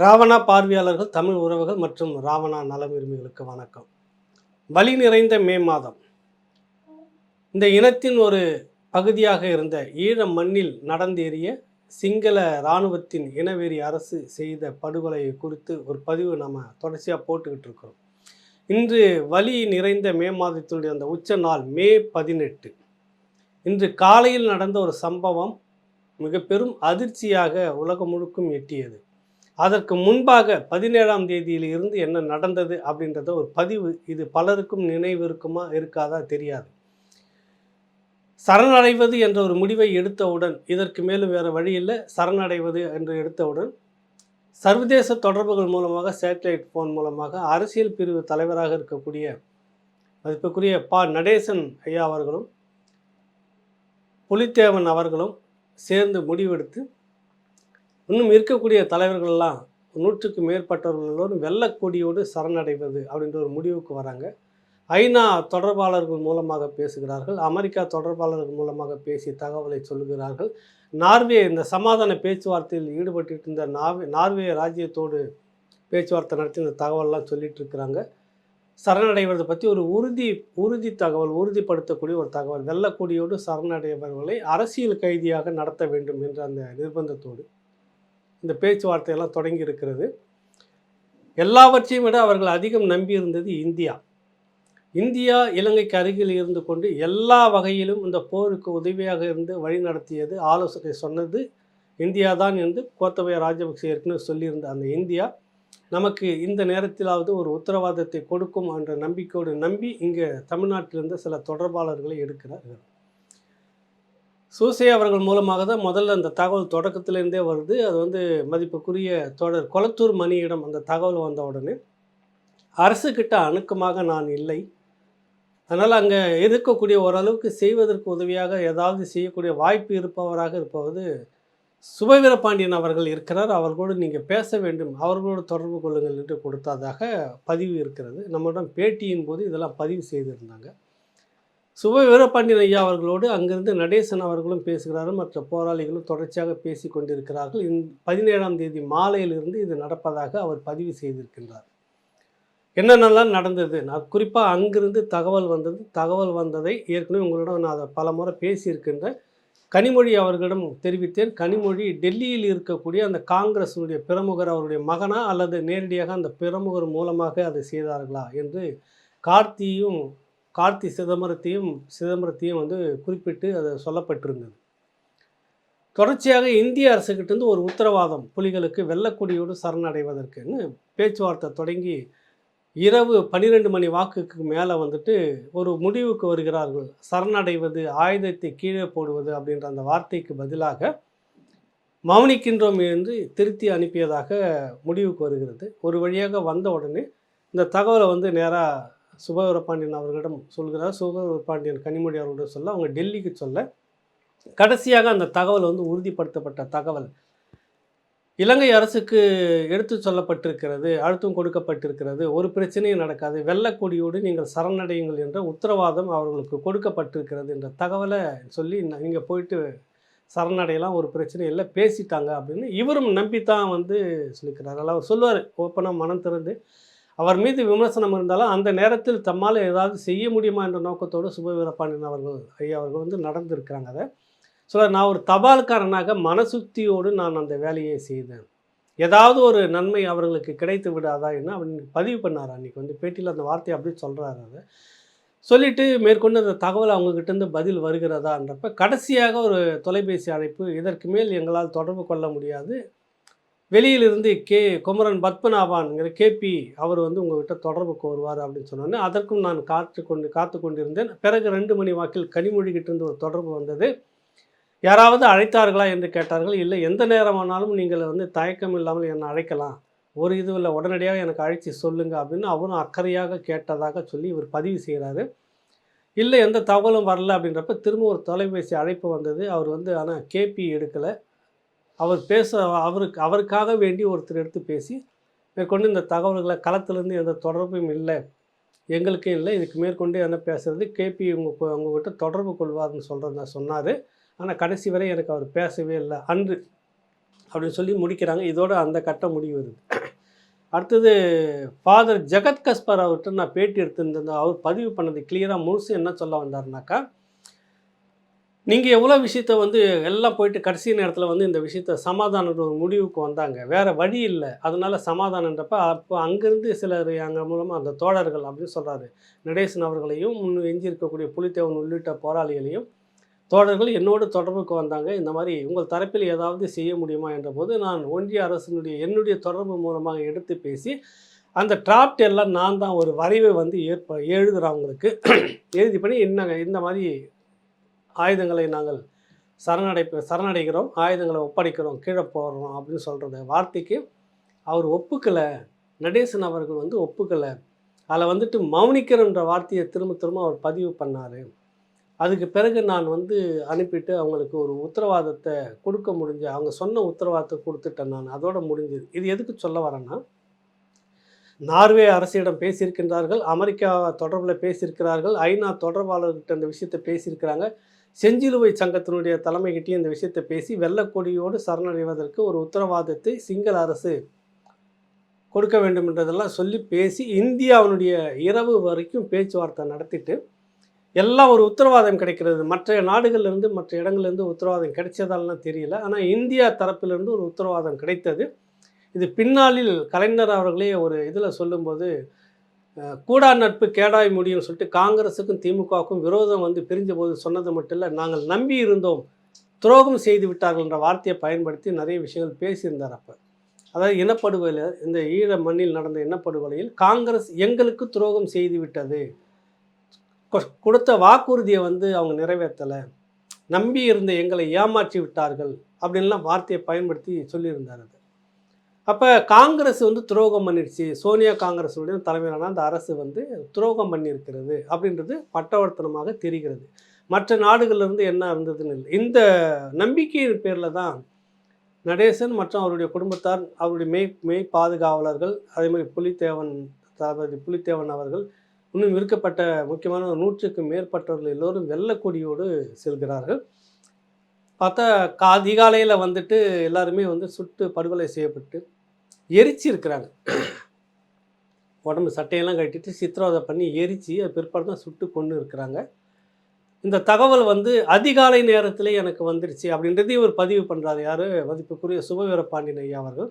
ராவணா பார்வையாளர்கள் தமிழ் உறவுகள் மற்றும் ராவணா நலம் உரிமைகளுக்கு வணக்கம். வலி நிறைந்த மே மாதம். இந்த இனத்தின் ஒரு பகுதியாக இருந்த ஈழ மண்ணில் நடந்தேறிய சிங்கள இராணுவத்தின் இனவெறி அரசு செய்த படுகொலை குறித்து ஒரு பதிவு நம்ம தொடர்ச்சியாக போட்டுக்கிட்டு இருக்கிறோம். இன்று வலி நிறைந்த மே மாதத்தினுடைய அந்த உச்ச நாள் மே பதினெட்டு. இன்று காலையில் நடந்த ஒரு சம்பவம் மிக பெரும் அதிர்ச்சியாக உலகம் முழுக்கும் எட்டியது. அதற்கு முன்பாக பதினேழாம் தேதியில் இருந்து என்ன நடந்தது அப்படின்றத ஒரு பதிவு. இது பலருக்கும் நினைவு இருக்குமா இருக்காதா தெரியாது. சரணடைவது என்ற ஒரு முடிவை எடுத்தவுடன் இதற்கு மேலும் வேறு வழி இல்லை. சரணடைவது என்று எடுத்தவுடன் சர்வதேச தொடர்புகள் மூலமாக சேட்டலைட் ஃபோன் மூலமாக அரசியல் பிரிவு தலைவராக இருக்கக்கூடிய மதிப்புக்குரிய பா. நடேசன் ஐயா அவர்களும் புலித்தேவன் அவர்களும் சேர்ந்து முடிவெடுத்து இன்னும் இருக்கக்கூடிய தலைவர்கள்லாம் நூற்றுக்கு மேற்பட்டவர்கள் எல்லோரும் வெள்ளக்கொடியோடு சரணடைவது அப்படின்ற ஒரு முடிவுக்கு வராங்க. ஐநா தொடர்பாளர்கள் மூலமாக பேசுகிறார்கள். அமெரிக்கா தொடர்பாளர்கள் மூலமாக பேசி தகவலை சொல்லுகிறார்கள். நார்வே இந்த சமாதான பேச்சுவார்த்தையில் ஈடுபட்டு இருந்த நார்வே நார்வே ராஜ்யத்தோடு பேச்சுவார்த்தை நடத்தி இந்த தகவல்லாம் சொல்லிட்டு இருக்கிறாங்க. சரணடைவதை பற்றி ஒரு உறுதி உறுதி தகவல் உறுதிப்படுத்தக்கூடிய ஒரு தகவல் வெள்ளக்கொடியோடு சரணடைபவர்களை அரசியல் கைதியாக நடத்த வேண்டும் என்ற அந்த நிர்பந்தத்தோடு. இந்த பேச்சுவார்த்தையெல்லாம் தொடங்கி இருக்கிறது. எல்லாவற்றையும் விட அவர்கள் அதிகம் நம்பியிருந்தது இந்தியா. இந்தியா இலங்கைக்கு அருகில் இருந்து கொண்டு எல்லா வகையிலும் இந்த போருக்கு உதவியாக இருந்து வழி நடத்தியது ஆலோசனை சொன்னது இந்தியா தான் என்று கோத்தபய ராஜபக்சே ஏற்கனவே சொல்லியிருந்த அந்த இந்தியா. நமக்கு இந்த நேரத்திலாவது ஒரு உத்தரவாதத்தை கொடுக்கும் என்ற நம்பிக்கையோடு நம்பி இங்கே தமிழ்நாட்டிலிருந்து சில தொடர்பாளர்களை எடுக்கிறார்கள் சூசே அவர்கள் மூலமாக தான் முதல்ல அந்த தகவல் தொடக்கத்திலேருந்தே வருது. அது வந்து மதிப்புக்குரிய தொடர் கொளத்தூர் மணியிடம் அந்த தகவல் வந்த உடனே அரசுக்கிட்ட அணுக்கமாக நான் இல்லை. அதனால் அங்கே இருக்கக்கூடிய ஓரளவுக்கு செய்வதற்கு உதவியாக ஏதாவது செய்யக்கூடிய வாய்ப்பு இருப்பவராக இருப்பவது சுபவீரபாண்டியன் அவர்கள் இருக்கிறார். அவர்களோடு நீங்கள் பேச வேண்டும். அவர்களோடு தொடர்பு கொள்ளுங்கள் என்று கொடுத்ததாக பதிவு இருக்கிறது. நம்மிடம் பேட்டியின் போது இதெல்லாம் பதிவு செய்திருந்தாங்க. சுப வீரபாண்டியன் ஐயா அவர்களோடு அங்கிருந்து நடேசன் அவர்களும் பேசுகிறார்கள். மற்ற போராளிகளும் தொடர்ச்சியாக பேசி கொண்டிருக்கிறார்கள். இந் பதினேழாம் தேதி மாலையிலிருந்து இது நடப்பதாக அவர் பதிவு செய்திருக்கின்றார். என்னென்னலாம் நடந்தது? நான் குறிப்பாக அங்கிருந்து தகவல் வந்தது தகவல் வந்ததை ஏற்கனவே உங்களிடம் நான் அதை பல முறை பேசியிருக்கின்ற கனிமொழி அவர்களிடம் தெரிவித்தேன். கனிமொழி டெல்லியில் இருக்கக்கூடிய அந்த காங்கிரஸினுடைய பிரமுகர் அவருடைய மகனா அல்லது நேரடியாக அந்த பிரமுகர் மூலமாக அதை செய்தார்களா என்று கார்த்தியும் கார்த்தி சிதம்பரத்தையும் சிதம்பரத்தையும் வந்து குறிப்பிட்டு அது சொல்லப்பட்டிருந்தது. தொடர்ச்சியாக இந்திய அரசுகிட்டேருந்து ஒரு உத்தரவாதம் புலிகளுக்கு வெள்ளக்கொடியோடு சரணடைவதற்குன்னு பேச்சுவார்த்தை தொடங்கி இரவு பன்னிரெண்டு மணி வாக்குக்கு மேலே வந்துட்டு ஒரு முடிவுக்கு வருகிறார்கள். சரணடைவது ஆயுதத்தை கீழே போடுவது அப்படின்ற அந்த வார்த்தைக்கு பதிலாக மௌனிக்கின்றோம் என்று திருத்தி அனுப்பியதாக முடிவுக்கு வருகிறது. ஒரு வழியாக வந்த உடனே இந்த தகவலை வந்து நேராக சுபவீரபாண்டியன் அவர்களிடம் சொல்கிறார். சுபவீரபாண்டியன் கனிமொழி அவர்களிடம் சொல்ல அவங்க டெல்லிக்கு சொல்ல கடைசியாக அந்த தகவல் வந்து உறுதிப்படுத்தப்பட்ட தகவல். இலங்கை அரசுக்கு எடுத்து சொல்லப்பட்டிருக்கிறது அழுத்தம் கொடுக்கப்பட்டிருக்கிறது ஒரு பிரச்சனையும் நடக்காது. வெள்ளக்கொடியோடு நீங்கள் சரணடையுங்கள் என்ற உத்தரவாதம் அவர்களுக்கு கொடுக்கப்பட்டிருக்கிறது என்ற தகவலை சொல்லி நீங்கள் போயிட்டு சரணடையலாம் ஒரு பிரச்சனை இல்லை பேசிட்டாங்க அப்படின்னு இவரும் நம்பி தான் வந்து சொல்லிக்கிறார். அதில் அவர் சொல்லுவார் ஓப்பனாக மனம் திறந்து அவர் மீது விமர்சனம் இருந்தாலும் அந்த நேரத்தில் தம்மால் ஏதாவது செய்ய முடியுமா என்ற நோக்கத்தோடு சுபவீரப்பாண்டியன் அவர்கள் ஐயா அவர்கள் வந்து நடந்திருக்கிறாங்க அதை. ஸோ நான் ஒரு தபால்காரனாக மனசுத்தியோடு நான் அந்த வேலையை செய்தேன். ஏதாவது ஒரு நன்மை அவர்களுக்கு கிடைத்து விடாதா என்ன அப்படின்னு பதிவு பண்ணார் அன்றைக்கி வந்து பேட்டியில் அந்த வார்த்தையை அப்படி சொல்கிறாரு அதை சொல்லிவிட்டு மேற்கொண்டு அந்த தகவல் அவங்கக்கிட்டேருந்து பதில் வருகிறதான்றப்ப கடைசியாக ஒரு தொலைபேசி அழைப்பு இதற்கு மேல் எங்களால் தொடர்பு கொள்ள முடியாது வெளியிலிருந்து கே குமரன் பத்மநாபான்ங்கிற கேபி அவர் வந்து உங்கள்கிட்ட தொடர்புக்கு வருவார் அப்படின்னு சொன்னோன்னே அதற்கும் நான் காத்து கொண்டு காத்து கொண்டிருந்தேன். பிறகு ரெண்டு மணி வாக்கில் கனிமொழிகிட்டிருந்து ஒரு தொடர்பு வந்தது. யாராவது அழைத்தார்களா என்று கேட்டார்கள். இல்லை எந்த நேரமானாலும் நீங்கள் வந்து தயக்கம் இல்லாமல் என்னை அழைக்கலாம். ஒரு இது இல்லை உடனடியாக எனக்கு அழைச்சி சொல்லுங்க அப்படின்னு அவரும் அக்கறையாக கேட்டதாக சொல்லி இவர் பதிவு செய்கிறாரு. இல்லை எந்த தகவலும் வரல அப்படின்றப்ப திரும்ப ஒரு தொலைபேசி அழைப்பு வந்தது. அவர் வந்து ஆனால் கேபி எடுக்கலை. அவர் பேச அவருக்கு அவருக்காக வேண்டி ஒருத்தர் எடுத்து பேசி மேற்கொண்டு இந்த தகவல்களை களத்திலேருந்து எந்த தொடர்பும் இல்லை. எங்களுக்கும் இல்லை. இதுக்கு மேற்கொண்டு என்ன பேசுகிறது கேபி உங்கள் உங்ககிட்ட தொடர்பு கொள்வார்னு சொல்கிறத சொன்னார். ஆனால் கடைசி வரை எனக்கு அவர் பேசவே இல்லை. அன்று அப்படின்னு சொல்லி முடிக்கிறாங்க. இதோட அந்த கட்டம் முடிவு வருது அடுத்தது ஃபாதர் ஜெகத் கஸ்பர் அவர்கிட்ட நான் பேட்டி எடுத்திருந்தேன். அவர் பதிவு பண்ணது கிளியராக முழுசு என்ன சொல்ல வந்தாருனாக்கா நீங்கள் எவ்வளோ விஷயத்த வந்து எல்லாம் போயிட்டு கடைசி நேரத்தில் வந்து இந்த விஷயத்த சமாதானன்ற ஒரு முடிவுக்கு வந்தாங்க. வேறு வழி இல்லை. அதனால சமாதானன்றப்ப அப்போ அங்கேருந்து சிலர் அங்கே மூலமாக அந்த தோழர்கள் அப்படின்னு சொல்கிறாரு நடேசன் அவர்களையும் முன் எஞ்சியிருக்கக்கூடிய புலித்தேவன் உள்ளிட்ட போராளிகளையும் தோழர்கள் என்னோடு தொடர்புக்கு வந்தாங்க. இந்த மாதிரி உங்கள் தரப்பில் ஏதாவது செய்ய முடியுமா என்ற போது நான் ஒன்றிய அரசினுடைய என்னுடைய தொடர்பு மூலமாக எடுத்து பேசி அந்த டிராப்ட் எல்லாம் நான் தான் ஒரு வரைவை வந்து ஏற்ப எழுதுகிறேன் அவங்களுக்கு. எழுதி பண்ணி என்ன இந்த மாதிரி ஆயுதங்களை நாங்கள் சரணடை சரணடைகிறோம் ஆயுதங்களை ஒப்படைக்கிறோம் கீழே போடுறோம் அப்படின்னு சொல்கிறத வார்த்தைக்கு அவர் ஒப்புக்கலை. நடேசன் அவர்கள் வந்து ஒப்புக்கலை. அதில் வந்துட்டு மௌனிக்கிறன்ற வார்த்தையை திரும்ப திரும்ப அவர் பதிவு பண்ணார். அதுக்கு பிறகு நான் வந்து அனுப்பிட்டு அவங்களுக்கு ஒரு உத்தரவாதத்தை கொடுக்க முடிஞ்ச அவங்க சொன்ன உத்தரவாதத்தை கொடுத்துட்டேன் நான். அதோட முடிஞ்சது. இது எதுக்கு சொல்ல வரேன்னா நார்வே அரசிடம் பேசியிருக்கின்றார்கள் அமெரிக்கா தொடர்பில் பேசியிருக்கிறார்கள் ஐநா தொடர்பாளர்கிட்ட இந்த விஷயத்தை பேசியிருக்கிறாங்க. செஞ்சிலுவை சங்கத்தினுடைய தலைமைகிட்டே இந்த விஷயத்தை பேசி வெள்ளக்கொடியோடு சரணடைவதற்கு ஒரு உத்தரவாதத்தை சிங்கள அரசு கொடுக்க வேண்டும் என்றதெல்லாம் சொல்லி பேசி இந்தியாவினுடைய இரவு வரைக்கும் பேச்சுவார்த்தை நடத்திட்டு எல்லாம் ஒரு உத்தரவாதம் கிடைக்கிறது. மற்ற நாடுகள்லேருந்து மற்ற இடங்கள்லேருந்து உத்தரவாதம் கிடைச்சதாலாம் தெரியல. ஆனால் இந்தியா தரப்பிலிருந்து ஒரு உத்தரவாதம் கிடைத்தது. இது பின்னாளில் கலைஞர் அவர்களே ஒரு இதில் சொல்லும்போது கூடா நட்பு கேடாய் முடியும்னு சொல்லிட்டு காங்கிரஸுக்கும் திமுகவுக்கும் விரோதம் வந்து பிரிஞ்ச போது சொன்னது மட்டும் இல்லை நாங்கள் நம்பி இருந்தோம் துரோகம் செய்து விட்டார்கள் என்ற வார்த்தையை பயன்படுத்தி நிறைய விஷயங்கள் பேசியிருந்தார் அப்போ. அதாவது இனப்படுகொலை இந்த ஈழ மண்ணில் நடந்த இனப்படுகொலையில் காங்கிரஸ் எங்களுக்கு துரோகம் செய்து விட்டது. கொடுத்த வாக்குறுதியை வந்து அவங்க நிறைவேற்றலை. நம்பி இருந்த எங்களை ஏமாற்றி விட்டார்கள் அப்படின்லாம் வார்த்தையை பயன்படுத்தி சொல்லியிருந்தார் அது. அப்போ காங்கிரஸ் வந்து துரோகம் பண்ணிடுச்சு சோனியா காங்கிரஸுடைய தலைமையிலான அந்த அரசு வந்து துரோகம் பண்ணியிருக்கிறது அப்படின்றது பட்டவர்த்தனமாக தெரிகிறது. மற்ற நாடுகள்லேருந்து என்ன இருந்ததுன்னு இல்லை. இந்த நம்பிக்கையின் பேரில் தான் நடேசன் மற்றும் அவருடைய குடும்பத்தார் அவருடைய மெய் மெய் பாதுகாவலர்கள் அதே மாதிரி புலித்தேவன் தளபதி புலித்தேவன் அவர்கள் இன்னும் இருக்கப்பட்ட முக்கியமான ஒரு நூற்றுக்கு மேற்பட்டவர்கள் எல்லோரும் வெள்ளக்கொடியோடு செல்கிறார்கள். பார்த்தா கா அதிகாலையில் வந்துட்டு எல்லாருமே வந்து சுட்டு படுகொலை செய்யப்பட்டு எரிச்சு இருக்கிறாங்க உடம்பு சட்டையெல்லாம் கட்டிட்டு சித்திரவதை பண்ணி எரிச்சு அது பிற்பாடு தான் சுட்டு கொண்டு இருக்கிறாங்க. இந்த தகவல் வந்து அதிகாலை நேரத்தில் எனக்கு வந்துருச்சு அப்படின்றதே இவர் பதிவு பண்ணுறாரு யார்? மதிப்புக்குரிய சுபவீரபாண்டியன் ஐயா அவர்கள்.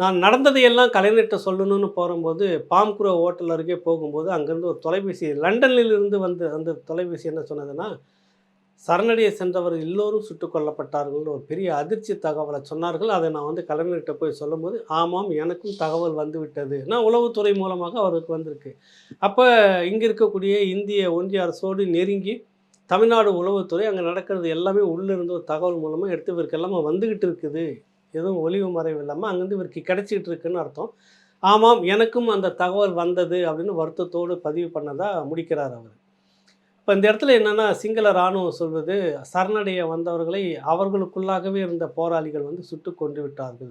நான் நடந்ததையெல்லாம் கலைஞர்கிட்ட சொல்லணும்னு போகும்போது பாம்குரோ ஹோட்டல் அருகே போகும்போது அங்கேருந்து ஒரு தொலைபேசி லண்டனில் இருந்து வந்து அந்த தொலைபேசி என்ன சொன்னதுன்னா சரணடைய சென்றவர் எல்லோரும் சுட்டுக் கொல்லப்பட்டார்கள் ஒரு பெரிய அதிர்ச்சி தகவலை சொன்னார்கள். அதை நான் வந்து கலைஞர்கிட்ட போய் சொல்லும்போது ஆமாம் எனக்கும் தகவல் வந்து விட்டது நான் உளவுத்துறை மூலமாக அவருக்கு வந்திருக்கு. அப்போ இங்கே இருக்கக்கூடிய இந்திய ஒன்றிய அரசோடு நெருங்கி தமிழ்நாடு உளவுத்துறை அங்கே நடக்கிறது எல்லாமே உள்ளிருந்து ஒரு தகவல் மூலமாக எடுத்து இவருக்கு எல்லாமே வந்துக்கிட்டு இருக்குது. எதுவும் ஒளிவு மறைவு இல்லாமல் அங்கேருந்து இவருக்கு கிடைச்சிட்டு இருக்குன்னு அர்த்தம். ஆமாம் எனக்கும் அந்த தகவல் வந்தது அப்படின்னு வருத்தத்தோடு பதிவு பண்ணதாக முடிக்கிறார் அவர். இப்போ இந்த இடத்துல என்னென்னா சிங்கள இராணுவம் சொல்வது சரணடைய வந்தவர்களை அவர்களுக்குள்ளாகவே இருந்த போராளிகள் வந்து சுட்டு கொண்டு விட்டார்கள்.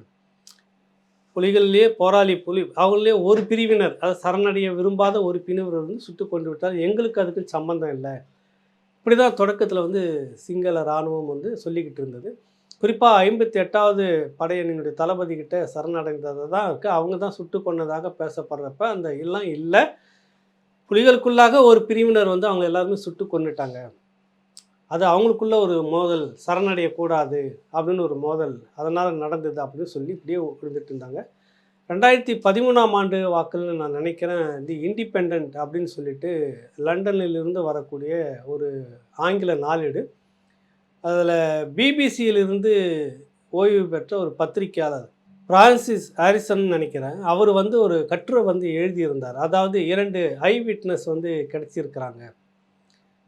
புலிகளிலே போராளி புலி அவங்களே ஒரு பிரிவினர் அதாவது சரணடைய விரும்பாத ஒரு பிரிவினர் வந்து சுட்டு கொண்டு விட்டார். எங்களுக்கு அதுக்கு சம்பந்தம் இல்லை. இப்படி தான் தொடக்கத்தில் வந்து சிங்கள இராணுவம் வந்து சொல்லிக்கிட்டு இருந்தது. குறிப்பாக ஐம்பத்தி எட்டாவது படையணியினுடைய தளபதி கிட்ட தான் இருக்குது அவங்க தான் சுட்டு கொண்டதாக பேசப்படுறப்ப அந்த எல்லாம் இல்லை. புலிகளுக்குள்ளாக ஒரு பிரிவினர் வந்து அவங்க எல்லாருமே சுட்டு கொண்டுட்டாங்க அது அவங்களுக்குள்ள ஒரு மோதல் சரணடையக்கூடாது அப்படின்னு ஒரு மோதல் அதனால் நடந்தது அப்படின்னு சொல்லி இப்படியே இருந்துட்டு இருந்தாங்க. ரெண்டாயிரத்தி பதிமூணாம் ஆண்டு வாக்கில் நான் நினைக்கிறேன் தி இண்டிபெண்ட் அப்படின்னு சொல்லிட்டு லண்டனில் இருந்து வரக்கூடிய ஒரு ஆங்கில நாளேடு. அதில் பிபிசியிலிருந்து ஓய்வு பெற்ற ஒரு பத்திரிக்கையாளர் பிரான்சிஸ் ஹாரிசன் நினைக்கிறேன். அவர் வந்து ஒரு கட்டுரை வந்து எழுதியிருந்தார். அதாவது இரண்டு ஐ விட்னஸ் வந்து கிடச்சிருக்கிறாங்க.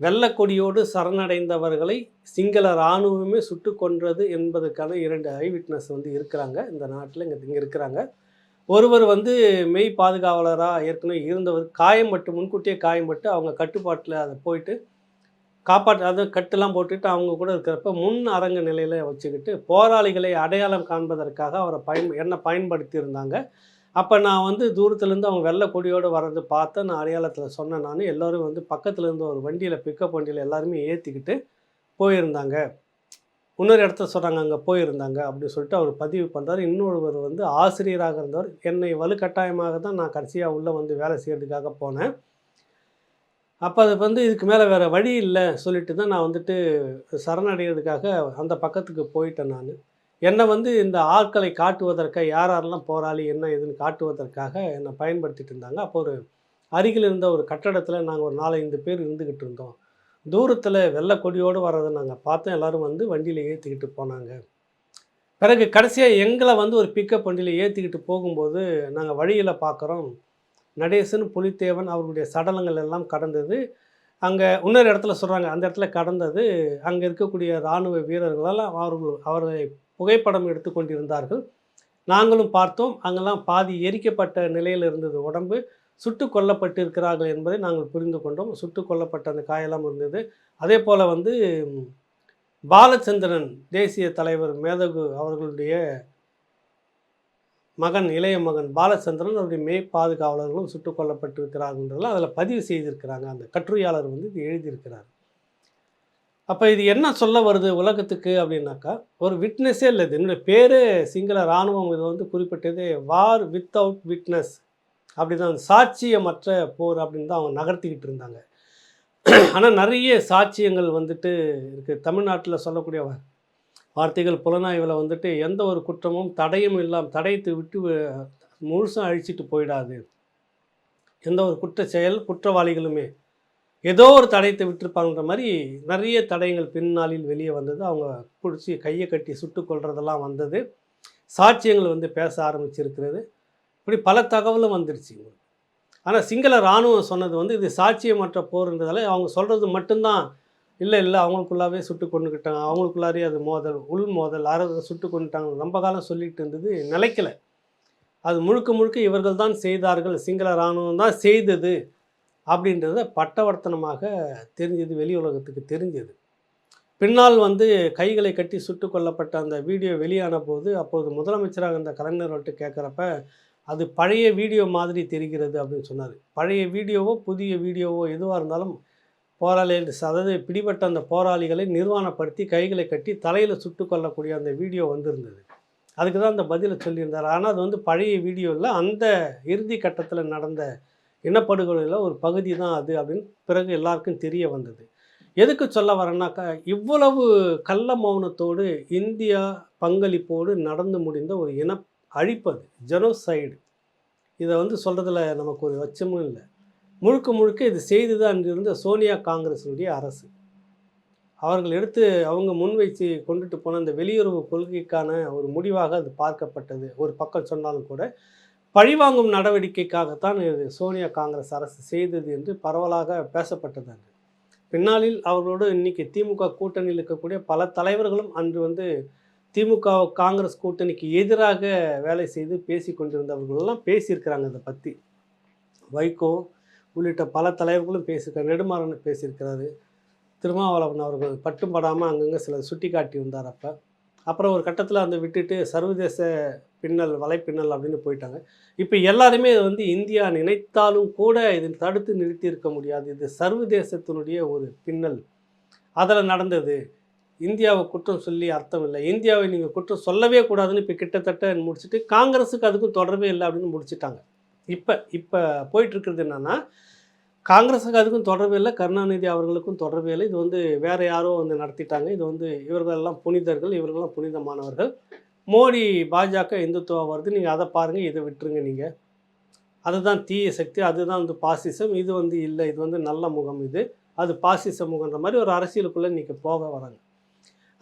வெள்ளக்கொடியோடு சரணடைந்தவர்களை சிங்கள இராணுவமே சுட்டு கொன்றது என்பதற்கான இரண்டு ஐ விட்னஸ் வந்து இருக்கிறாங்க. இந்த நாட்டில் இங்கே இங்கே இருக்கிறாங்க. ஒருவர் வந்து மெய் பாதுகாவலராக ஏற்கனவே இருந்தவர் காயம்பட்டு முன்கூட்டியே காயம்பட்டு அவங்க கட்டுப்பாட்டில் அதை போயிட்டு காப்பாற்ற அது கட்டுலாம் போட்டுட்டு அவங்க கூட இருக்கிறப்ப முன் அரங்க நிலையில் வச்சுக்கிட்டு போராளிகளை அடையாளம் காண்பதற்காக அவரை பயன் என்ன பயன்படுத்தியிருந்தாங்க. அப்போ நான் வந்து தூரத்துலேருந்து அவங்க வெள்ளை கொடியோடு வர்றது பார்த்து நான் அடையாளத்தில் சொன்னேன். நான் எல்லோரும் வந்து பக்கத்துலேருந்து ஒரு வண்டியில் பிக்கப் வண்டியில் எல்லாருமே ஏற்றிக்கிட்டு போயிருந்தாங்க. இன்னொரு இடத்த சொல்கிறாங்க அங்கே போயிருந்தாங்க அப்படின்னு சொல்லிட்டு அவர் பதிவு பண்ணுறாரு இன்னொருவர் வந்து ஆசிரியராக இருந்தவர். என்னை வலுக்கட்டாயமாக தான் நான் கடைசியாக உள்ளே வந்து வேலை செய்கிறதுக்காக போனேன். அப்போ அது வந்து இதுக்கு மேலே வேறு வழி இல்லை சொல்லிட்டு தான் நான் வந்துட்டு சரணடைகிறதுக்காக அந்த பக்கத்துக்கு போயிட்டேன் நான். என்னை வந்து இந்த ஆட்களை காட்டுவதற்காக யார் யாரெல்லாம் போராளி என்ன ஏதுன்னு காட்டுவதற்காக என்னை பயன்படுத்திட்டு இருந்தாங்க. அப்போ ஒரு அருகில் இருந்த ஒரு கட்டடத்தில் நாங்கள் ஒரு நாலஞ்சு பேர் இருந்துக்கிட்டு இருந்தோம். தூரத்தில் வெள்ளை கொடியோடு வர்றதை நாங்கள் பார்த்தோம். எல்லாரும் வந்து வண்டியில் ஏற்றிக்கிட்டு போனாங்க. பிறகு கடைசியாக எங்களை வந்து ஒரு பிக்கப் வண்டியில் ஏற்றிக்கிட்டு போகும்போது நாங்கள் வழியில் பார்க்குறோம் நடேசன் புலித்தேவன் அவர்களுடைய சடலங்கள் எல்லாம் கடந்தது. அங்கே இன்னொரு இடத்துல சொல்கிறாங்க அந்த இடத்துல கடந்தது. அங்கே இருக்கக்கூடிய இராணுவ வீரர்களால் அவர்கள் அவர்களை புகைப்படம் எடுத்து கொண்டிருந்தார்கள். நாங்களும் பார்த்தோம் அங்கெல்லாம் பாதி எரிக்கப்பட்ட நிலையில் இருந்தது உடம்பு. சுட்டு கொல்லப்பட்டிருக்கிறார்கள் என்பதை நாங்கள் புரிந்து கொண்டோம். சுட்டு கொல்லப்பட்ட அந்த காயெல்லாம் இருந்தது. அதே போல் வந்து பாலச்சந்திரன் தேசிய தலைவர் மேதகு அவர்களுடைய மகன் இளைய மகன் பாலச்சந்திரன் அவருடைய மே பாதுகாவலர்களும் சுட்டுக் கொல்லப்பட்டிருக்கிறார்கள்ன்றதெல்லாம் அதில் பதிவு செய்திருக்கிறாங்க. அந்த கட்டுரையாளர் வந்து இது எழுதியிருக்கிறார். அப்போ இது என்ன சொல்ல வருது உலகத்துக்கு அப்படின்னாக்கா ஒரு விட்னஸே இல்லை இது என்னுடைய பேர் சிங்கள இராணுவம் இது வந்து குறிப்பிட்டது வார் வித்தவுட் விட்னஸ் அப்படி தான் சாட்சியமற்ற போர் அப்படின்னு தான் அவங்க நகர்த்திக்கிட்டு இருந்தாங்க. ஆனால் நிறைய சாட்சியங்கள் வந்துட்டு இருக்குது தமிழ்நாட்டில் சொல்லக்கூடிய வார்த்தைகள் புலனாய்வில் வந்துட்டு எந்த ஒரு குற்றமும் தடையும் இல்லாமல் தடையத்தை விட்டு முழுசும் அழிச்சிட்டு போயிடாது. எந்த ஒரு குற்ற செயல் குற்றவாளிகளுமே ஏதோ ஒரு தடயத்தை விட்டுருப்பாங்கன்ற மாதிரி நிறைய தடயங்கள் பின்னாளில் வெளியே வந்தது. அவங்க பிடிச்சி கையை கட்டி சுட்டு கொள்றதெல்லாம் வந்தது. சாட்சியங்கள் வந்து பேச ஆரம்பிச்சிருக்கிறது. இப்படி பல தகவலும் வந்துருச்சு ஆனால் சிங்கள இராணுவம் சொன்னது வந்து இது சாட்சியமற்ற போர்ன்றதால அவங்க சொல்கிறது மட்டும்தான் இல்லை இல்லை அவங்களுக்குள்ளாவே சுட்டு கொண்டுக்கிட்டாங்க அவங்களுக்குள்ளாரே அது மோதல் உள் மோதல் அறதை சுட்டு கொண்டுட்டாங்க ரொம்ப காலம் சொல்லிட்டு இருந்தது நிலைக்கலை. அது முழுக்க முழுக்க இவர்கள் தான் செய்தார்கள் சிங்கள இராணுவம் தான் செய்தது அப்படின்றத பட்டவர்த்தனமாக தெரிஞ்சது வெளி உலகத்துக்கு தெரிஞ்சது. பின்னால் வந்து கைகளை கட்டி சுட்டு கொல்லப்பட்ட அந்த வீடியோ வெளியான போது அப்போது முதலமைச்சராக இருந்த கலைஞர் கேட்குறப்ப அது பழைய வீடியோ மாதிரி தெரிகிறது அப்படின்னு சொன்னார். பழைய வீடியோவோ புதிய வீடியோவோ எதுவாக இருந்தாலும் போராளிகள் அதாவது பிடிபட்ட அந்த போராளிகளை நிர்வாணப்படுத்தி கைகளை கட்டி தலையில் சுட்டு கொள்ளக்கூடிய அந்த வீடியோ வந்திருந்தது. அதுக்கு தான் அந்த பதிலை சொல்லியிருந்தார். ஆனால் அது வந்து பழைய வீடியோவில் அந்த இறுதி கட்டத்தில் நடந்த இனப்படுகொலையில் ஒரு பகுதி தான் அது அப்படின்னு பிறகு எல்லாருக்கும் தெரிய வந்தது. எதுக்கு சொல்ல வரேன்னாக்கா இவ்வளவு கள்ள மௌனத்தோடு இந்தியா பங்களிப்போடு நடந்து முடிந்த ஒரு இன அழிப்பது ஜெனோசைடு இதை வந்து சொல்கிறதுல நமக்கு ஒரு வச்சமும் இல்லை. முழுக்க முழுக்க இது செய்து தான் இருந்த சோனியா காங்கிரஸினுடைய அரசு. அவர்கள் எடுத்து அவங்க முன்வைத்து கொண்டுட்டு போன அந்த வெளியுறவு கொள்கைக்கான ஒரு முடிவாக அது பார்க்கப்பட்டது. ஒரு பக்கம் சொன்னாலும் கூட பழிவாங்கும் நடவடிக்கைக்காகத்தான் இது சோனியா காங்கிரஸ் அரசு செய்தது என்று பரவலாக பேசப்பட்டது அன்று பின்னாளில் அவர்களோடு இன்னைக்கு திமுக கூட்டணியில் இருக்கக்கூடிய பல தலைவர்களும் அன்று வந்து திமுக காங்கிரஸ் கூட்டணிக்கு எதிராக வேலை செய்து பேசி கொண்டிருந்தவர்களெல்லாம் பேசியிருக்கிறாங்க இதை பற்றி வைகோ உள்ளிட்ட பல தலைவர்களும் பேசியிருக்காரு நெடுமாறன் பேசியிருக்கிறாரு. திருமாவளவன் அவர்கள் பட்டும் படாமல் அங்கங்கே சில சுட்டி காட்டி வந்தார் அப்போ. அப்புறம் ஒரு கட்டத்தில் அந்த விட்டுட்டு சர்வதேச பின்னல் வலைப்பின்னல் அப்படின்னு போயிட்டாங்க. இப்போ எல்லாருமே வந்து இந்தியா நினைத்தாலும் கூட இதை தடுத்து நிறுத்தி இருக்க முடியாது. இது சர்வதேசத்தினுடைய ஒரு பின்னல். அதில் நடந்தது. இந்தியாவை குற்றம் சொல்லி அர்த்தம் இல்லை. இந்தியாவை நீங்கள் குற்றம் சொல்லவே கூடாதுன்னு இப்போ கிட்டத்தட்ட முடிச்சுட்டு காங்கிரஸுக்கு அதுக்கும் தொடர்பே இல்லை அப்படின்னு முடிச்சிட்டாங்க. இப்போ இப்போ போயிட்டுருக்கிறது என்னென்னா காங்கிரஸுக்கு அதுக்கும் தொடர்பு இல்லை கருணாநிதி அவர்களுக்கும் தொடர்பு இல்லை. இது வந்து வேறு யாரோ வந்து நடத்திட்டாங்க. இது வந்து இவர்களெல்லாம் புனிதர்கள் இவர்களெல்லாம் புனிதமானவர்கள். மோடி பாஜக இந்துத்துவா வருது. நீங்கள் அதை பாருங்கள் இதை விட்டுருங்க நீங்கள் அதுதான் தீய சக்தி அதுதான் வந்து பாசிசம். இது வந்து இல்லை இது வந்து நல்ல முகம் இது. அது பாசிச முகன்ற மாதிரி ஒரு அரசியலுக்குள்ளே இன்றைக்கி போக வராங்க.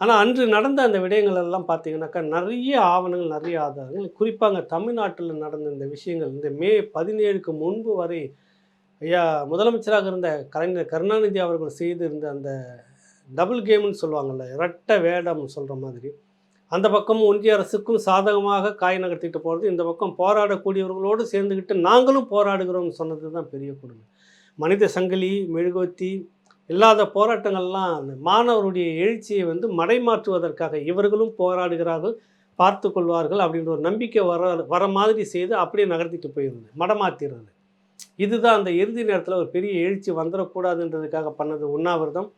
ஆனால் அன்று நடந்த அந்த விடயங்கள் எல்லாம் பார்த்தீங்கன்னாக்கா நிறைய ஆவணங்கள் நிறைய ஆதாரங்கள். குறிப்பாக தமிழ்நாட்டில் நடந்த இந்த விஷயங்கள் இந்த மே பதினேழுக்கு முன்பு வரை ஐயா முதலமைச்சராக இருந்த கலைஞர் கருணாநிதி அவர்கள் செய்திருந்த அந்த டபுள் கேம்னு சொல்லுவாங்கள்ல இரட்ட வேடம் சொல்கிற மாதிரி அந்த பக்கம் ஒன்றிய அரசுக்கும் சாதகமாக காய் நகர்த்திட்டு போகிறது இந்த பக்கம் போராடக்கூடியவர்களோடு சேர்ந்துக்கிட்டு நாங்களும் போராடுகிறோம்னு சொன்னது தான் பெரிய கொடுமை. மனித சங்கிலி மெழுகுவத்தி இல்லாத போராட்டங்கள்லாம் அந்த மாணவருடைய எழுச்சியை வந்து மடைமாற்றுவதற்காக இவர்களும் போராடுகிறார்கள் பார்த்து கொள்வார்கள் அப்படின்ற ஒரு நம்பிக்கை வர வர மாதிரி செய்து அப்படியே நகர்த்திட்டு போயிடுது மடமாத்திடுறது இதுதான் அந்த இறுதி நேரத்தில் ஒரு பெரிய எழுச்சி வந்துடக்கூடாதுன்றதுக்காக பண்ணது உண்ணாவிரதம்.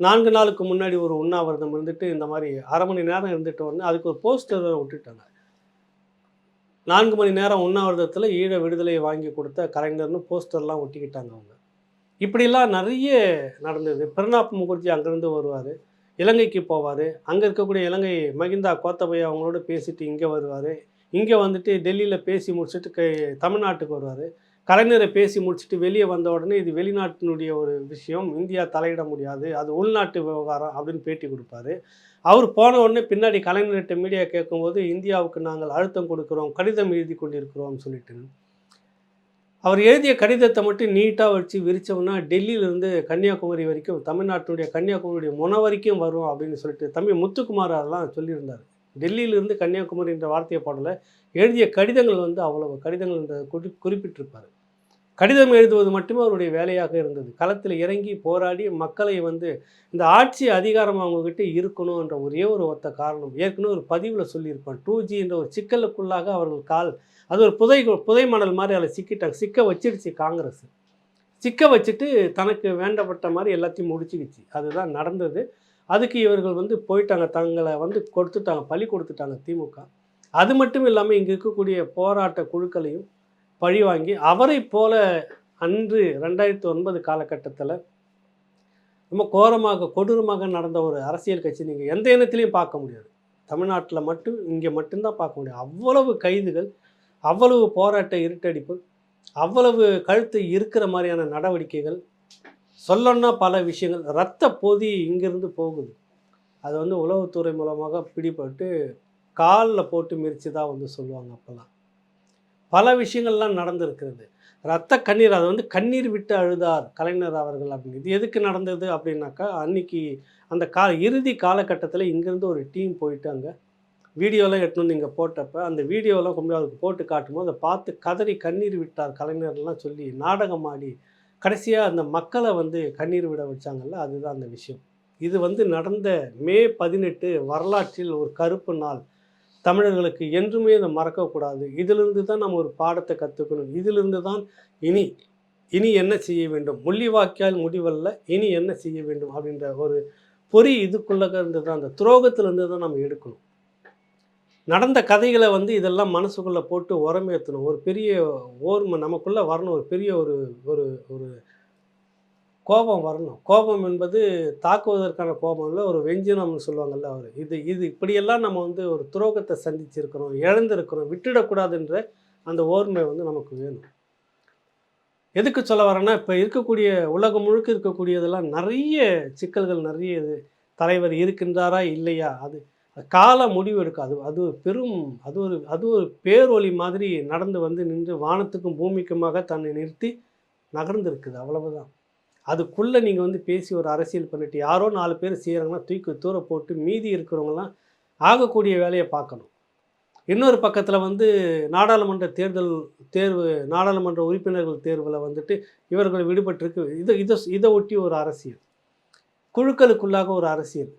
நான்கு நாளுக்கு முன்னாடி ஒரு உண்ணாவிரதம் இருந்துட்டு இந்த மாதிரி அரை மணி நேரம் இருந்துட்டு உடனே அதுக்கு ஒரு போஸ்டர் விட்டுட்டாங்க. நான்கு மணி நேரம் உண்ணாவிரதத்தில் ஈழ விடுதலையை வாங்கி கொடுத்த கலைஞர்னு போஸ்டர்லாம் ஒட்டிக்கிட்டாங்க அவங்க. இப்படிலாம் நிறைய நடந்தது. பிரணாப் முகர்ஜி அங்கேருந்து வருவார். இலங்கைக்கு போவார். அங்கே இருக்கக்கூடிய இலங்கை மகிந்தா கோத்தபய அவங்களோட பேசிட்டு இங்கே வருவார். இங்கே வந்துட்டு டெல்லியில் பேசி முடிச்சுட்டு க தமிழ்நாட்டுக்கு வருவார். கலைஞரை பேசி முடிச்சுட்டு வெளியே வந்த உடனே இது வெளிநாட்டினுடைய ஒரு விஷயம். இந்தியா தலையிட முடியாது. அது உள்நாட்டு விவகாரம் அப்படின்னு பேட்டி கொடுப்பாரு. அவர் போன உடனே பின்னாடி கலைஞர்கிட்ட மீடியா கேட்கும்போது இந்தியாவுக்கு நாங்கள் அழுத்தம் கொடுக்குறோம். கடிதம் எழுதி கொண்டிருக்கிறோம் சொல்லிட்டு அவர் எழுதிய கடிதத்தை மட்டும் நீட்டாக வச்சு விரிச்சோம்னா டெல்லியிலேருந்து கன்னியாகுமரி வரைக்கும் தமிழ்நாட்டினுடைய கன்னியாகுமரியுடைய முன வரைக்கும் வரும் அப்படின்னு சொல்லிட்டு தம்பி முத்துக்குமார் அதெல்லாம் சொல்லியிருந்தார். டெல்லியிலிருந்து கன்னியாகுமரின்ற வார்த்தையை பாடலை. எழுதிய கடிதங்கள் வந்து அவ்வளவு கடிதங்கள் குறி குறிப்பிட்டிருப்பார். கடிதம் எழுதுவது மட்டுமே அவருடைய வேலையாக இருந்தது. களத்தில் இறங்கி போராடி மக்களை வந்து இந்த ஆட்சி அதிகாரம் அவங்கக்கிட்ட இருக்கணும் என்ற ஒரே ஒரு ஒத்த காரணம். ஏற்கனவே ஒரு பதிவில் சொல்லியிருப்பான் டூ ஜி என்ற ஒரு சிக்கலுக்குள்ளாக அவர்கள் கால் அது ஒரு புதை புதை மணல் மாதிரி அதில் சிக்கிட்டாங்க சிக்க வச்சிருச்சு காங்கிரஸ். சிக்க வச்சுட்டு தனக்கு வேண்டப்பட்ட மாதிரி எல்லாத்தையும் முடிச்சுக்கிச்சு. அதுதான் நடந்தது. அதுக்கு இவர்கள் வந்து போயிட்டாங்க. தங்களை வந்து கொடுத்துட்டாங்க. பழி கொடுத்துட்டாங்க திமுக அது மட்டும் இல்லாமல் இங்கே இருக்கக்கூடிய போராட்ட குழுக்களையும் பழி வாங்கி அவரை போல அன்று ரெண்டாயிரத்தி ஒன்பது காலகட்டத்தில் ரொம்ப கோரமாக கொடூரமாக நடந்த ஒரு அரசியல் கட்சி நீங்கள் எந்த இனத்திலையும் பார்க்க முடியாது. தமிழ்நாட்டில் மட்டும் இங்கே மட்டும்தான் பார்க்க முடியும். அவ்வளவு கைதுகள் அவ்வளவு போராட்ட இருட்டடிப்பு அவ்வளவு கழுத்து இருக்கிற மாதிரியான நடவடிக்கைகள் சொல்லணும்னா பல விஷயங்கள் இரத்த பொதி இங்கேருந்து போகுது. அது வந்து உளவுத்துறை மூலமாக பிடிபட்டு காலில் போட்டு மிரிச்சு தான் வந்து சொல்லுவாங்க அப்போல்லாம். பல விஷயங்கள்லாம் நடந்திருக்கிறது. ரத்த கண்ணீர் அதை வந்து கண்ணீர் விட்டு அழுதார் கலைஞர் அவர்கள் அப்படின்னு. இது எதுக்கு நடந்தது அப்படின்னாக்கா அன்னைக்கு அந்த கா இறுதி காலகட்டத்தில் இங்கேருந்து ஒரு டீம் போயிட்டு அங்கே வீடியோலாம் எடுத்துன்னு வந்து இங்கே போட்டப்ப அந்த வீடியோலாம் கொஞ்சம் அதுக்கு போட்டு காட்டும்போது அதை பார்த்து கதறி கண்ணீர் விட்டார் கலைஞர்லாம் சொல்லி நாடகம் ஆடி கடைசியாக அந்த மக்களை வந்து கண்ணீர் விட வச்சாங்கல்ல அதுதான் அந்த விஷயம். இது வந்து நடந்த மே பதினெட்டு வரலாற்றில் ஒரு கருப்பு நாள். தமிழர்களுக்கு என்றுமே அதை மறக்கக்கூடாது. இதிலிருந்து தான் நம்ம ஒரு பாடத்தை கற்றுக்கணும் இதிலிருந்து தான் இனி இனி என்ன செய்ய வேண்டும்? முள்ளிவாக்கியால் முடிவல்ல இனி என்ன செய்ய வேண்டும்? அப்படின்ற ஒரு பொறி இதுக்குள்ளே இருந்து தான் அந்த துரோகத்திலேருந்து தான் நம்ம எடுக்கணும். நடந்த கதைகளை வந்து இதெல்லாம் மனசுக்குள்ளே போட்டு உரமேற்றணும் ஒரு பெரிய ஓர்மை நமக்குள்ளே வரணும். ஒரு பெரிய ஒரு ஒரு ஒரு கோபம் வரணும். கோபம் என்பது தாக்குவதற்கான கோபம் இல்லை ஒரு வெஞ்சினம்னு சொல்லுவாங்கல்ல அவர். இது இது இப்படியெல்லாம் நம்ம வந்து ஒரு துரோகத்தை சந்திச்சிருக்கிறோம் இழந்திருக்கிறோம் விட்டுடக்கூடாதுன்ற அந்த ஓர்மை வந்து நமக்கு வேணும். எதுக்கு சொல்ல வரேன்னா இப்போ இருக்கக்கூடிய உலகம் முழுக்க இருக்கக்கூடியதெல்லாம் நிறைய சிக்கல்கள் நிறைய இது தலைவர் இருக்கின்றாரா இல்லையா? அது கால முடிவு எடுக்கும் அது அது ஒரு பெரும் அது ஒரு அது ஒரு பேரொலி மாதிரி நடந்து வந்து நின்று வானத்துக்கும் பூமிக்குமாக தன்னை நிறுத்தி நகர்ந்துருக்குது அவ்வளவுதான். அதுக்குள்ளே நீங்கள் வந்து பேசி ஒரு அரசியல் பண்ணிட்டு யாரோ நாலு பேர் செய்கிறாங்கன்னா தூக்கி தூர போட்டு மீதி இருக்கிறவங்கலாம் ஆகக்கூடிய வேலையை பார்க்கணும். இன்னொரு பக்கத்தில் வந்து நாடாளுமன்ற தேர்தல் தேர்வு நாடாளுமன்ற உறுப்பினர்கள் தேர்வில் வந்துட்டு இவர்கள் விடுபட்டிருக்கு. இதை இதை இதை ஒட்டி ஒரு அரசியல். குழுக்களுக்குள்ளாக ஒரு அரசியல்.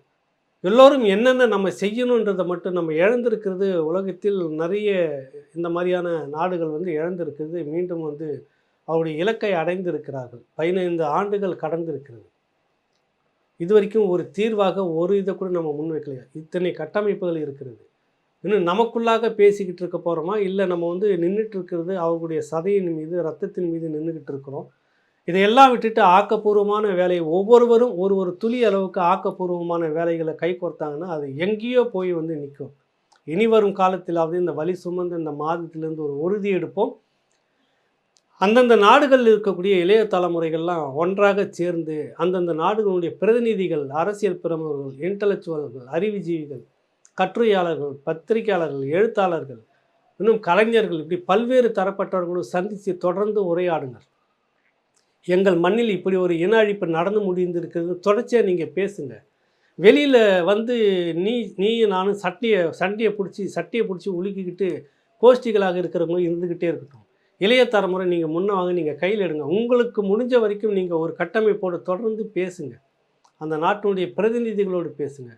எல்லோரும் என்னென்ன நம்ம செய்யணுன்றதை மட்டும் நம்ம இழந்திருக்கிறது உலகத்தில் நிறைய இந்த மாதிரியான நாடுகள் வந்து இழந்திருக்கிறது. மீண்டும் வந்து அவருடைய இலக்கை அடைந்திருக்கிறார்கள். பதினைந்து ஆண்டுகள் கடந்திருக்கிறது. இது வரைக்கும் ஒரு தீர்வாக ஒரு இதை கூட நம்ம முன்வைக்கலையா? இத்தனை கட்டமைப்புகள் இருக்கிறது. இன்னும் நமக்குள்ளாக பேசிக்கிட்டு இருக்க போகிறோமா இல்லை நம்ம வந்து நின்றுட்டு இருக்கிறது அவர்களுடைய சதையின் மீது ரத்தத்தின் மீது நின்றுக்கிட்டு இருக்கிறோம் இதையெல்லாம் விட்டுட்டு ஆக்கப்பூர்வமான வேலையை ஒவ்வொருவரும் ஒரு ஒரு துளி அளவுக்கு ஆக்கப்பூர்வமான வேலைகளை கை கோர்த்தாங்கன்னா அது எங்கேயோ போய் வந்து நிற்கும். இனி வரும் காலத்திலாவது இந்த வலி சுமந்து இந்த மாதத்திலேருந்து ஒரு உறுதி எடுப்போம். அந்தந்த நாடுகளில் இருக்கக்கூடிய இளைய தலைமுறைகள்லாம் ஒன்றாக சேர்ந்து அந்தந்த நாடுகளுடைய பிரதிநிதிகள் அரசியல் பிரமுகர்கள் இன்டலெக்சுவல்கள் அறிவுஜீவிகள் கட்டுரையாளர்கள் பத்திரிகையாளர்கள் எழுத்தாளர்கள் இன்னும் கலைஞர்கள் இப்படி பல்வேறு தரப்பட்டவர்களும் சந்தித்து தொடர்ந்து உரையாடுங்கள். எங்கள் மண்ணில் இப்படி ஒரு இன அழிப்பு நடந்து முடிந்திருக்கிறது. தொடர்ச்சியாக நீங்கள் பேசுங்க. வெளியில் வந்து நீ நீ நானும் சட்டியை சண்டையை பிடிச்சி சட்டியை பிடிச்சி உலுக்கிக்கிட்டு கோஷ்டிகளாக இருக்கிறவங்களும் இருந்துக்கிட்டே இருக்கட்டும். இளைய தலைமுறை நீங்கள் முன்ன வாங்க நீங்கள் கையில் எடுங்க. உங்களுக்கு முடிஞ்ச வரைக்கும் நீங்கள் ஒரு கட்டமைப்போடு தொடர்ந்து பேசுங்க. அந்த நாட்டினுடைய பிரதிநிதிகளோடு பேசுங்க.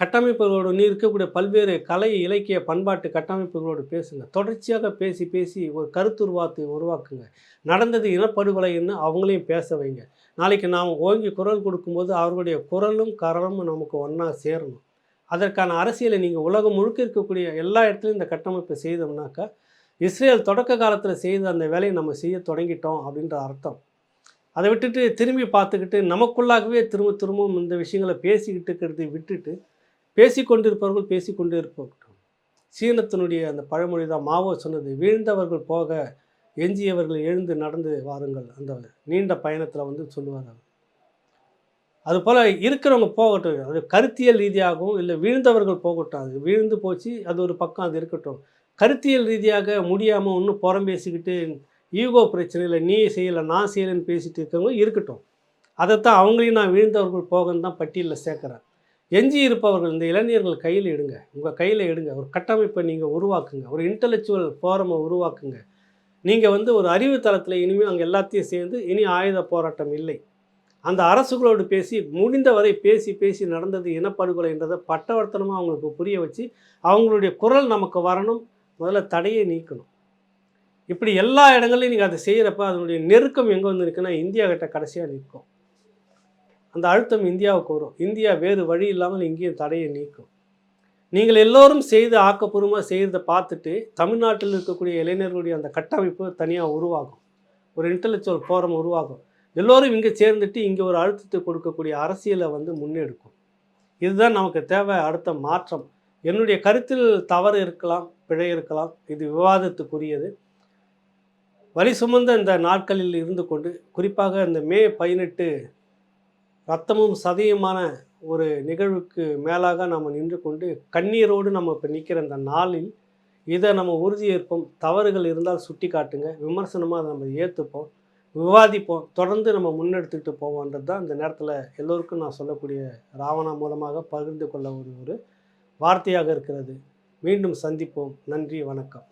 கட்டமைப்புகளோடு நீ இருக்கக்கூடிய பல்வேறு கலை இலக்கிய பண்பாட்டு கட்டமைப்புகளோடு பேசுங்க. தொடர்ச்சியாக பேசி பேசி ஒரு கருத்துருவாத்தை உருவாக்குங்க. நடந்தது இனப்படுகொலைன்னு அவங்களையும் பேச வைங்க. நாளைக்கு நாம் ஓங்கி குரல் கொடுக்கும்போது அவர்களுடைய குரலும் கரலும் நமக்கு ஒன்றா சேரணும். அதற்கான அரசியலை நீங்கள் உலகம் முழுக்க இருக்கக்கூடிய எல்லா இடத்துலையும் இந்த கட்டமைப்பை செய்தோம்னாக்கா இஸ்ரேல் தொடக்க காலத்தில் செய்த அந்த வேலையை நம்ம செய்ய தொடங்கிட்டோம் அப்படின்ற அர்த்தம். அதை விட்டுட்டு திரும்பி பார்த்துக்கிட்டு நமக்குள்ளாகவே திரும்ப திரும்பவும் இந்த விஷயங்களை பேசிக்கிட்டு இருக்கிறது விட்டுட்டு பேசி கொண்டிருப்பவர்கள் பேசிக்கொண்டே இருப்போம் சீனத்தினுடைய அந்த பழமொழி தான் மாவோ சொன்னது வீழ்ந்தவர்கள் போக எஞ்சியவர்கள் எழுந்து நடந்து வாருங்கள் அந்த நீண்ட பயணத்தில் வந்து சொல்லுவார் அவர். அதுபோல் இருக்கிறவங்க போகட்டும் அது கருத்தியல் ரீதியாகவும் இல்லை வீழ்ந்தவர்கள் போகட்டும் அது வீழ்ந்து போச்சு அது ஒரு பக்கம் அது இருக்கட்டும். கருத்தியல் ரீதியாக முடியாமல் ஒன்றும் புறம் பேசிக்கிட்டு ஈகோ பிரச்சனையில் நீ செய்யலை நான் செய்யலைன்னு பேசிகிட்டு இருக்கவங்க இருக்கட்டும். அதைத்தான் அவங்களையும் நான் விழுந்தவர்கள் போகன்னு தான் பட்டியலில் சேர்க்குறேன். எஞ்சி இருப்பவர்கள் இந்த இளைஞர்கள் கையில் எடுங்க. உங்கள் கையில் எடுங்க. ஒரு கட்டமைப்பை நீங்கள் உருவாக்குங்க. ஒரு இன்டலெக்சுவல் ஃபோரமை உருவாக்குங்க. நீங்கள் வந்து ஒரு அறிவு தளத்தில் இனிமேல் அங்கே எல்லாத்தையும் சேர்ந்து இனி ஆயுத போராட்டம் இல்லை. அந்த அரசுகளோடு பேசி முடிந்தவரை பேசி பேசி நடந்தது இனப்படுகொலைன்றதை பட்டவர்த்தனமாக அவங்களுக்கு புரிய வச்சு அவங்களுடைய குரல் நமக்கு வரணும். முதல்ல தடையை நீக்கணும். இப்படி எல்லா இடங்கள்லையும் நீங்கள் அதை செய்கிறப்ப அதனுடைய நெருக்கம் எங்கே வந்து இருக்குன்னா இந்தியா கிட்ட கடைசியாக நிற்கும். அந்த அழுத்தம் இந்தியாவுக்கு வரும். இந்தியா வேறு வழி இல்லாமல் இங்கேயும் தடையை நீக்கும். நீங்கள் எல்லோரும் செய்து ஆக்கப்பூர்வமாக செய்கிறத பார்த்துட்டு தமிழ்நாட்டில் இருக்கக்கூடிய இளைஞர்களுடைய அந்த கட்டமைப்பு தனியாக உருவாகும். ஒரு இன்டலெக்சுவல் ஃபோரம் உருவாகும். எல்லோரும் இங்கே சேர்ந்துட்டு இங்கே ஒரு அழுத்தத்தை கொடுக்கக்கூடிய அரசியலை வந்து முன்னெடுக்கும். இதுதான் நமக்கு தேவை அடுத்த மாற்றம். என்னுடைய கருத்தில் தவறு இருக்கலாம் பிழை இருக்கலாம் இது விவாதத்துக்குரியது. வலி சுமந்த இந்த நாட்களில் இருந்து கொண்டு குறிப்பாக இந்த மே பதினெட்டு ரத்தமும் சதையுமான ஒரு நிகழ்வுக்கு மேலாக நம்ம நின்று கொண்டு கண்ணீரோடு நம்ம இப்போ நிற்கிற இந்த நாளில் இதை நம்ம உறுதியேற்போம். தவறுகள் இருந்தால் சுட்டி காட்டுங்க விமர்சனமாக அதை நம்ம ஏற்றுப்போம் விவாதிப்போம். தொடர்ந்து நம்ம முன்னெடுத்துக்கிட்டு போவோன்றது தான் இந்த நேரத்தில் எல்லோருக்கும் நான் சொல்லக்கூடிய ராவணா மூலமாக பகிர்ந்து கொள்ள ஒரு ஒரு வார்த்தையாக இருக்கிறது. மீண்டும் சந்திப்போம். நன்றி வணக்கம்.